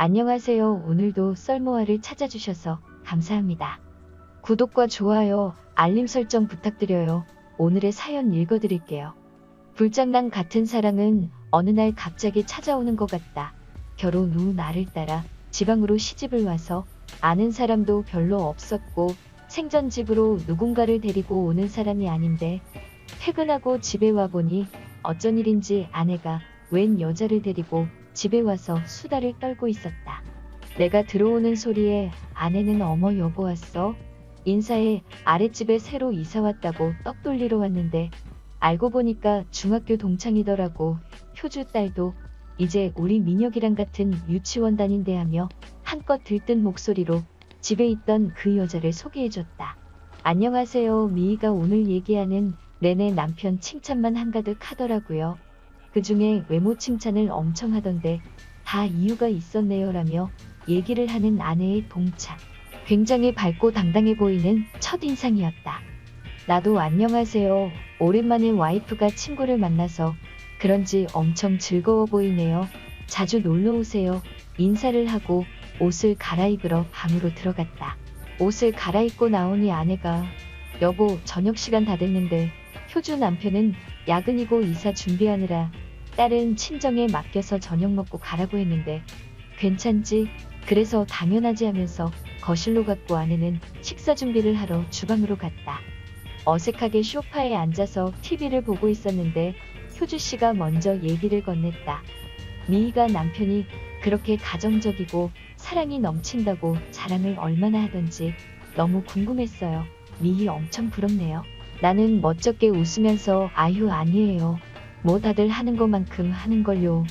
안녕하세요. 오늘도 썰모아를 찾아주셔서 감사합니다. 구독과 좋아요, 알림 설정 부탁드려요. 오늘의 사연 읽어드릴게요. 불장난 같은 사랑은 어느 날 갑자기 찾아오는 것 같다. 결혼 후 나를 따라 지방으로 시집을 와서 아는 사람도 별로 없었고 생전 집으로 누군가를 데리고 오는 사람이 아닌데 퇴근하고 집에 와보니 어쩐 일인지 아내가 웬 여자를 데리고 집에 와서 수다를 떨고 있었다. 내가 들어오는 소리에 아내는 어머 여보 왔어? 인사해 아랫집에 새로 이사 왔다고 떡 돌리러 왔는데 알고 보니까 중학교 동창이더라고. 효주 딸도 이제 우리 민혁이랑 같은 유치원 다닌대 하며 한껏 들뜬 목소리로 집에 있던 그 여자를 소개해줬다. 안녕하세요. 미희가 오늘 얘기하는 내내 남편 칭찬만 한가득 하더라고요. 그 중에 외모 칭찬을 엄청 하던데 다 이유가 있었네요라며 얘기를 하는 아내의 동참. 굉장히 밝고 당당해 보이는 첫인상이었다. 나도 안녕하세요. 오랜만에 와이프가 친구를 만나서 그런지 엄청 즐거워 보이네요. 자주 놀러 오세요. 인사를 하고 옷을 갈아입으러 방으로 들어갔다. 옷을 갈아입고 나오니 아내가 여보 저녁 시간 다 됐는데 효주 남편은 야근이고 이사 준비하느라 딸은 친정에 맡겨서 저녁 먹고 가라고 했는데 괜찮지? 그래서 당연하지 하면서 거실로 갔고 아내는 식사 준비를 하러 주방으로 갔다. 어색하게 소파에 앉아서 TV를 보고 있었는데 효주 씨가 먼저 얘기를 건넸다. 미희가 남편이 그렇게 가정적이고 사랑이 넘친다고 자랑을 얼마나 하던지 너무 궁금했어요. 미희 엄청 부럽네요. 나는 멋쩍게 웃으면서 아유 아니에요. 뭐 다들 하는 것만큼 하는 걸요.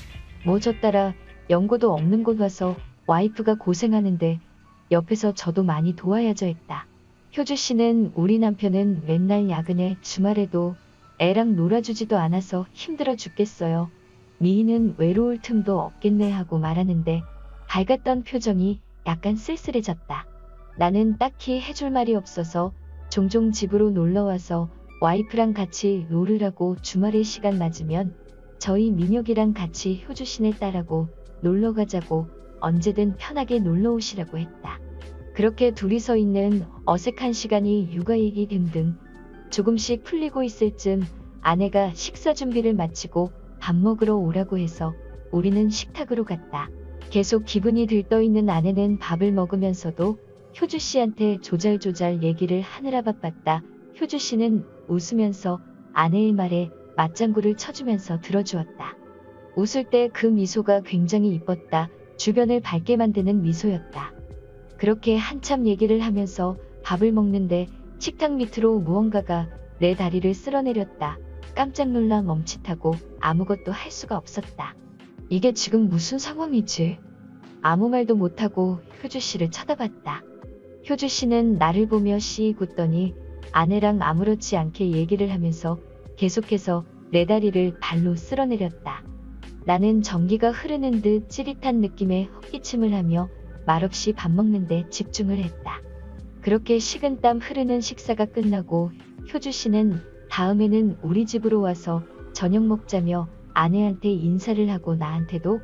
뭐 저 따라 연고도 없는 곳 와서 와이프가 고생하는데 옆에서 저도 많이 도와야죠 했다. 효주 씨는 우리 남편은 맨날 야근에 주말에도 애랑 놀아주지도 않아서 힘들어 죽겠어요. 미희는 외로울 틈도 없겠네 하고 말하는데 밝았던 표정이 약간 쓸쓸해졌다. 나는 딱히 해줄 말이 없어서 종종 집으로 놀러 와서 와이프랑 같이 놀으라고 주말에 시간 맞으면 저희 민혁이랑 같이 효주 씨네 딸하고 놀러 가자고 언제든 편하게 놀러 오시라고 했다. 그렇게 둘이서 있는 어색한 시간이 육아 얘기 등등 조금씩 풀리고 있을 즈음 아내가 식사 준비를 마치고 밥 먹으러 오라고 해서 우리는 식탁으로 갔다. 계속 기분이 들떠 있는 아내는 밥을 먹으면서도 효주 씨한테 조잘조잘 얘기를 하느라 바빴다. 효주 씨는 웃으면서 아내의 말에 맞장구를 쳐주면서 들어주었다. 웃을 때 그 미소가 굉장히 이뻤다. 주변을 밝게 만드는 미소였다. 그렇게 한참 얘기를 하면서 밥을 먹는데 식탁 밑으로 무언가가 내 다리를 쓸어내렸다. 깜짝 놀라 멈칫하고 아무것도 할 수가 없었다. 이게 지금 무슨 상황이지? 아무 말도 못하고 효주 씨를 쳐다봤다. 효주 씨는 나를 보며 씩 웃더니 아내랑 아무렇지 않게 얘기를 하면서 계속해서 내 다리를 발로 쓸어내렸다. 나는 전기가 흐르는 듯 찌릿한 느낌에 헛기침을 하며 말없이 밥 먹는데 집중을 했다. 그렇게 식은땀 흐르는 식사가 끝나고 효주 씨는 다음에는 우리 집으로 와서 저녁 먹자며 아내한테 인사를 하고 나한테도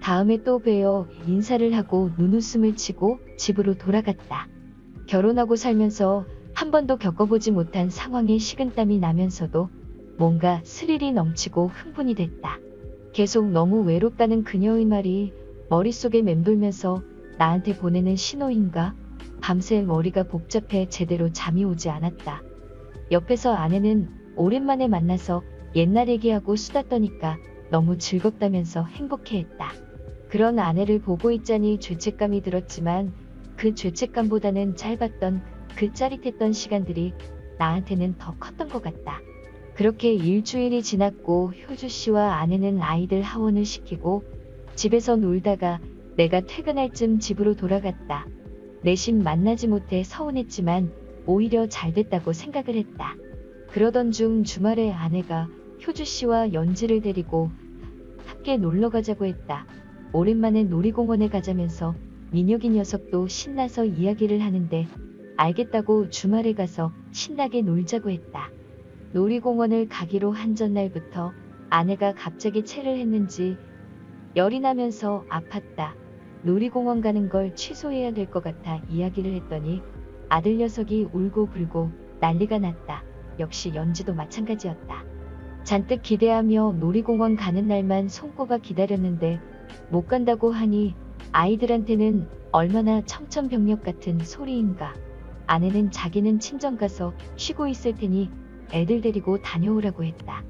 다음에 또 봬요 인사를 하고 눈웃음을 치고 집으로 돌아갔다. 결혼하고 살면서 한 번도 겪어보지 못한 상황에 식은땀이 나면서도 뭔가 스릴이 넘치고 흥분이 됐다. 계속 너무 외롭다는 그녀의 말이 머릿속에 맴돌면서 나한테 보내는 신호인가? 밤새 머리가 복잡해 제대로 잠이 오지 않았다. 옆에서 아내는 오랜만에 만나서 옛날 얘기하고 수다 떠니까 너무 즐겁다면서 행복해했다. 그런 아내를 보고 있자니 죄책감이 들었지만 그 죄책감보다는 짧았던 그 짜릿했던 시간들이 나한테는 더 컸던 것 같다. 그렇게 일주일이 지났고 효주 씨와 아내는 아이들 하원을 시키고 집에서 놀다가 내가 퇴근할 쯤 집으로 돌아갔다. 내심 만나지 못해 서운했지만 오히려 잘 됐다고 생각을 했다. 그러던 중 주말에 아내가 효주 씨와 연지를 데리고 함께 놀러 가자고 했다. 오랜만에 놀이공원에 가자면서 민혁이 녀석도 신나서 이야기를 하는데 알겠다고 주말에 가서 신나게 놀자고 했다. 놀이공원을 가기로 한 전날부터 아내가 갑자기 체를 했는지 열이 나면서 아팠다. 놀이공원 가는 걸 취소해야 될 것 같아 이야기를 했더니 아들 녀석이 울고 불고 난리가 났다. 역시 연지도 마찬가지였다. 잔뜩 기대하며 놀이공원 가는 날만 손꼽아 기다렸는데 못 간다고 하니 아이들한테는 얼마나 청천벽력 같은 소리인가. 아내는 자기는 친정 가서 쉬고 있을 테니 애들 데리고 다녀오라고 했다.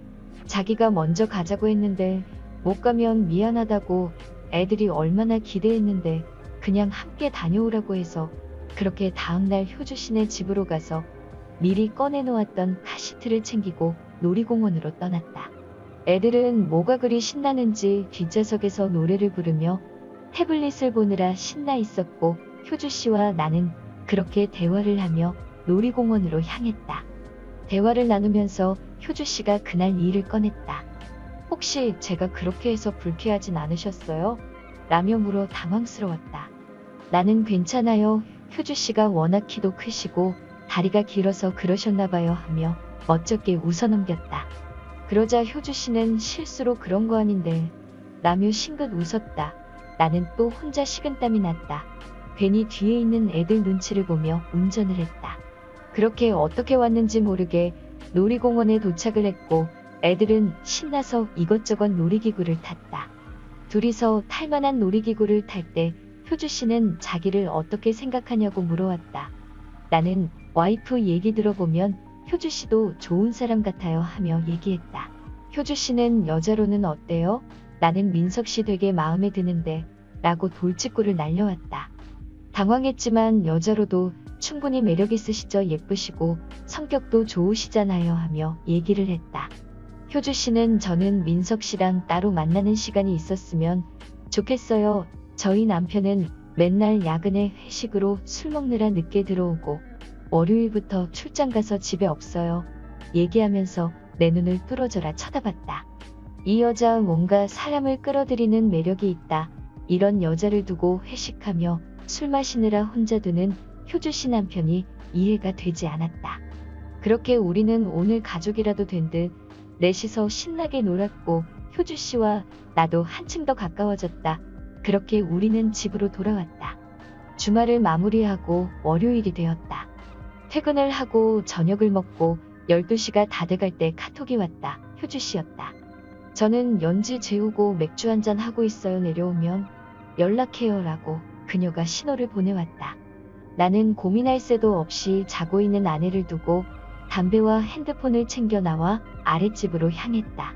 자기가 먼저 가자고 했는데 못 가면 미안하다고 애들이 얼마나 기대했는데 그냥 함께 다녀오라고 해서 그렇게 다음날 효주 씨네 집으로 가서 미리 꺼내놓았던 카시트를 챙기고 놀이공원으로 떠났다. 애들은 뭐가 그리 신나는지 뒷좌석에서 노래를 부르며 태블릿을 보느라 신나 있었고 효주 씨와 나는 그렇게 대화를 하며 놀이공원으로 향했다. 대화를 나누면서 효주 씨가 그날 일을 꺼냈다. 혹시 제가 그렇게 해서 불쾌하진 않으셨어요? 라며 물어 당황스러웠다. 나는 괜찮아요. 효주 씨가 워낙 키도 크시고 다리가 길어서 그러셨나 봐요 하며 멋쩍게 웃어넘겼다. 그러자 효주 씨는 실수로 그런 거 아닌데 라며 싱긋 웃었다. 나는 또 혼자 식은땀이 났다. 괜히 뒤에 있는 애들 눈치를 보며 운전을 했다. 그렇게 어떻게 왔는지 모르게 놀이공원에 도착을 했고 애들은 신나서 이것저것 놀이기구를 탔다. 둘이서 탈만한 놀이기구를 탈 때 효주 씨는 자기를 어떻게 생각하냐고 물어왔다. 나는 와이프 얘기 들어보면 효주 씨도 좋은 사람 같아요 하며 얘기했다. 효주 씨는 여자로는 어때요? 나는 민석 씨 되게 마음에 드는데 라고 돌직구를 날려왔다. 당황했지만 여자로도 충분히 매력 있으시죠 예쁘시고 성격도 좋으시잖아요 하며 얘기를 했다. 효주 씨는 저는 민석 씨랑 따로 만나는 시간이 있었으면 좋겠어요. 저희 남편은 맨날 야근에 회식으로 술 먹느라 늦게 들어오고 월요일부터 출장 가서 집에 없어요. 얘기하면서 내 눈을 뚫어져라 쳐다봤다. 이 여자 뭔가 사람을 끌어들이는 매력이 있다. 이런 여자를 두고 회식하며 술 마시느라 혼자 두는 효주 씨 남편이 이해가 되지 않았다. 그렇게 우리는 오늘 가족이라도 된 듯 넷이서 신나게 놀았고 효주 씨와 나도 한층 더 가까워졌다. 그렇게 우리는 집으로 돌아왔다. 주말을 마무리하고 월요일이 되었다. 퇴근을 하고 저녁을 먹고 12시가 다 돼갈 때 카톡이 왔다. 효주 씨였다. 저는 연지 재우고 맥주 한잔 하고 있어요. 내려오면 연락해요. 라고 그녀가 신호를 보내왔다. 나는 고민할 새도 없이 자고 있는 아내를 두고 담배와 핸드폰을 챙겨 나와 아랫집으로 향했다.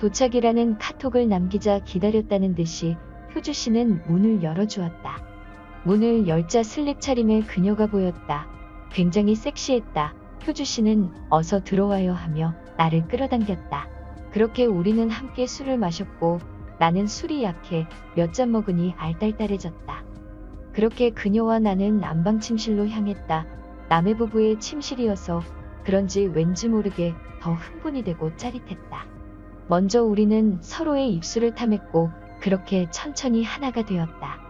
도착이라는 카톡을 남기자 기다렸다는 듯이 효주 씨는 문을 열어주었다. 문을 열자 슬립 차림의 그녀가 보였다. 굉장히 섹시했다. 효주 씨는 어서 들어와요 하며 나를 끌어당겼다. 그렇게 우리는 함께 술을 마셨고 나는 술이 약해 몇 잔 먹으니 알딸딸해졌다. 그렇게 그녀와 나는 안방 침실로 향했다. 남의 부부의 침실이어서 그런지 왠지 모르게 더 흥분이 되고 짜릿했다. 먼저 우리는 서로의 입술을 탐했고 그렇게 천천히 하나가 되었다.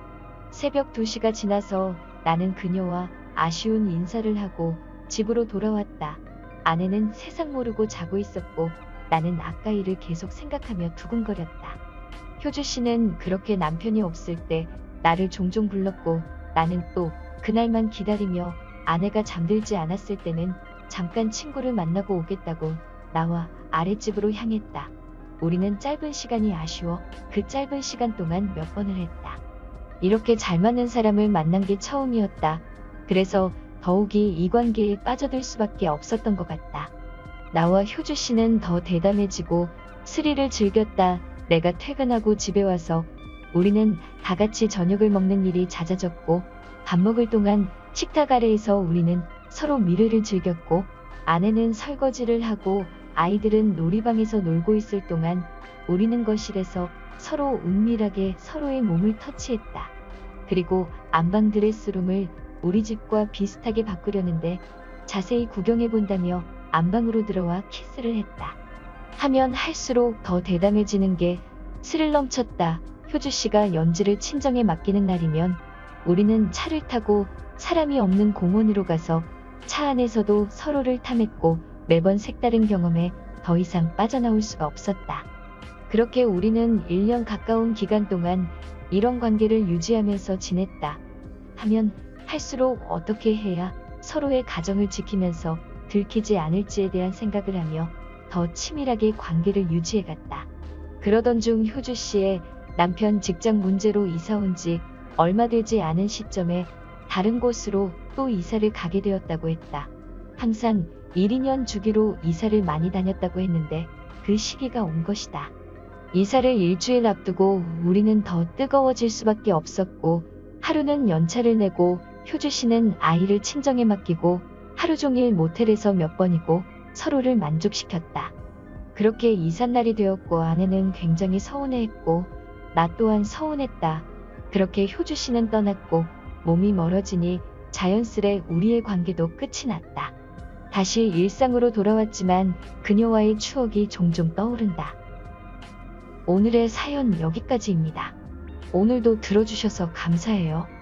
새벽 2시가 지나서 나는 그녀와 아쉬운 인사를 하고 집으로 돌아왔다. 아내는 세상 모르고 자고 있었고 나는 아까 일을 계속 생각하며 두근거렸다. 효주 씨는 그렇게 남편이 없을 때 나를 종종 불렀고 나는 또 그날만 기다리며 아내가 잠들지 않았을 때는 잠깐 친구를 만나고 오겠다고 나와 아랫집으로 향했다. 우리는 짧은 시간이 아쉬워 그 짧은 시간 동안 몇 번을 했다. 이렇게 잘 맞는 사람을 만난 게 처음이었다. 그래서 더욱이 이 관계에 빠져들 수밖에 없었던 것 같다. 나와 효주 씨는 더 대담해지고 스릴을 즐겼다. 내가 퇴근하고 집에 와서 우리는 다 같이 저녁을 먹는 일이 잦아졌고 밥 먹을 동안 식탁 아래에서 우리는 서로 미래를 즐겼고 아내는 설거지를 하고 아이들은 놀이방에서 놀고 있을 동안 우리는 거실에서 서로 은밀하게 서로의 몸을 터치했다. 그리고 안방 드레스룸을 우리 집과 비슷하게 바꾸려는데 자세히 구경해 본다며 안방으로 들어와 키스를 했다. 하면 할수록 더 대담해지는 게 스릴 넘쳤다. 효주 씨가 연지를 친정에 맡기는 날이면 우리는 차를 타고 사람이 없는 공원으로 가서 차 안에서도 서로를 탐했고 매번 색다른 경험에 더 이상 빠져나올 수가 없었다. 그렇게 우리는 1년 가까운 기간 동안 이런 관계를 유지하면서 지냈다. 하면 할수록 어떻게 해야 서로의 가정을 지키면서 들키지 않을지에 대한 생각을 하며 더 치밀하게 관계를 유지해갔다. 그러던 중 효주 씨의 남편 직장 문제로 이사 온 지 얼마 되지 않은 시점에 다른 곳으로 또 이사를 가게 되었다고 했다. 항상 1, 2년 주기로 이사를 많이 다녔다고 했는데 그 시기가 온 것이다. 이사를 일주일 앞두고 우리는 더 뜨거워질 수밖에 없었고 하루는 연차를 내고 효주 씨는 아이를 친정에 맡기고 하루 종일 모텔에서 몇 번이고 서로를 만족시켰다. 그렇게 이삿날이 되었고 아내는 굉장히 서운해했고 나 또한 서운했다. 그렇게 효주 씨는 떠났고 몸이 멀어지니 자연스레 우리의 관계도 끝이 났다. 다시 일상으로 돌아왔지만 그녀와의 추억이 종종 떠오른다. 오늘의 사연 여기까지입니다. 오늘도 들어주셔서 감사해요.